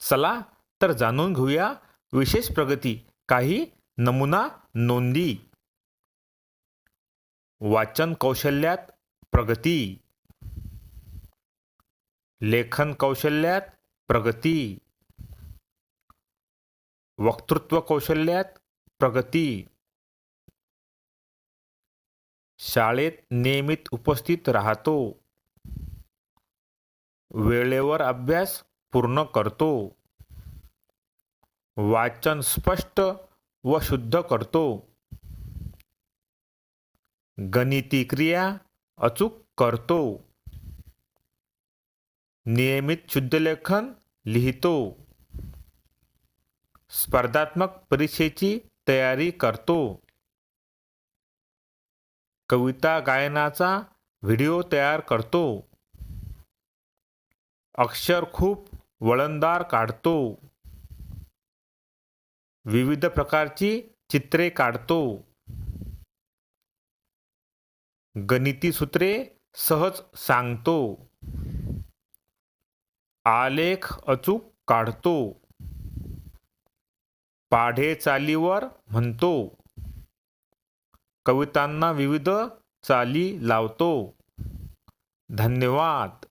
चला तर जाणून घेऊया विशेष प्रगती काही नमुना नोंदी. वाचन कौशल्यात प्रगती. लेखन कौशल्यात प्रगती. वक्तृत्व कौशल्यात प्रगती. शाळेत नियमित उपस्थित राहतो. वेळेवर अभ्यास पूर्ण करतो. वाचन स्पष्ट व शुद्ध करतो. गणिती क्रिया अचूक करतो. नियमित शुद्धलेखन लिहितो. स्पर्धात्मक परीक्षेची तयारी करतो. कविता गायनाचा व्हिडिओ तयार करतो. अक्षर खूप वळणदार काढतो. विविध प्रकारची चित्रे काढतो. गणिती सूत्रे सहज सांगतो. आलेख अचूक काढतो. पाढे चालीवर म्हणतो. कवितांना विविध चाली लावतो. धन्यवाद.